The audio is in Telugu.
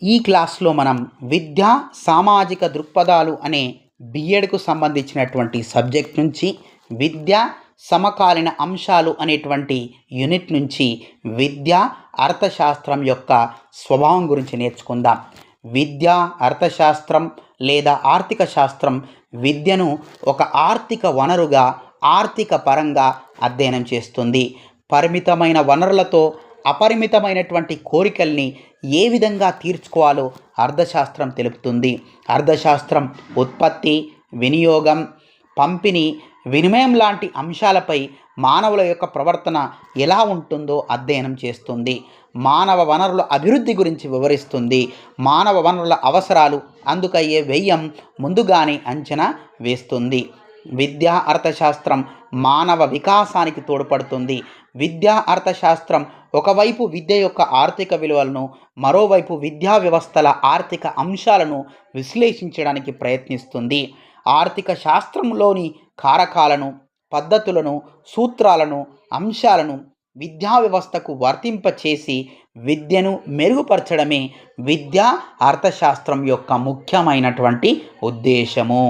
ఈ క్లాస్లో మనం విద్య సామాజిక దృక్పథాలు అనే బిఎడ్కు సంబంధించినటువంటి సబ్జెక్ట్ నుంచి విద్య సమకాలీన అంశాలు అనేటువంటి యూనిట్ నుంచి విద్య అర్థశాస్త్రం యొక్క స్వభావం గురించి నేర్చుకుందాం. విద్య అర్థశాస్త్రం లేదా ఆర్థిక శాస్త్రం విద్యను ఒక ఆర్థిక వనరుగా ఆర్థిక పరంగా అధ్యయనం చేస్తుంది. పరిమితమైన వనరులతో అపరిమితమైనటువంటి కోరికల్ని ఏ విధంగా తీర్చుకోవాలో అర్థశాస్త్రం తెలుపుతుంది. అర్థశాస్త్రం ఉత్పత్తి వినియోగం పంపిణీ వినిమయం లాంటి అంశాలపై మానవుల యొక్క ప్రవర్తన ఎలా ఉంటుందో అధ్యయనం చేస్తుంది. మానవ వనరుల అభివృద్ధి గురించి వివరిస్తుంది. మానవ వనరుల అవసరాలు అందుకయ్యే వ్యయం ముందుగానే అంచనా వేస్తుంది. విద్యా అర్థశాస్త్రం మానవ వికాసానికి తోడ్పడుతుంది. విద్యా అర్థశాస్త్రం ఒకవైపు విద్య యొక్క ఆర్థిక విలువలను మరోవైపు విద్యా వ్యవస్థల ఆర్థిక అంశాలను విశ్లేషించడానికి ప్రయత్నిస్తుంది. ఆర్థిక శాస్త్రంలోని కారకాలను పద్ధతులను సూత్రాలను అంశాలను విద్యా వ్యవస్థకు వర్తింపచేసి విద్యను మెరుగుపరచడమే విద్యా అర్థశాస్త్రం యొక్క ముఖ్యమైనటువంటి ఉద్దేశము.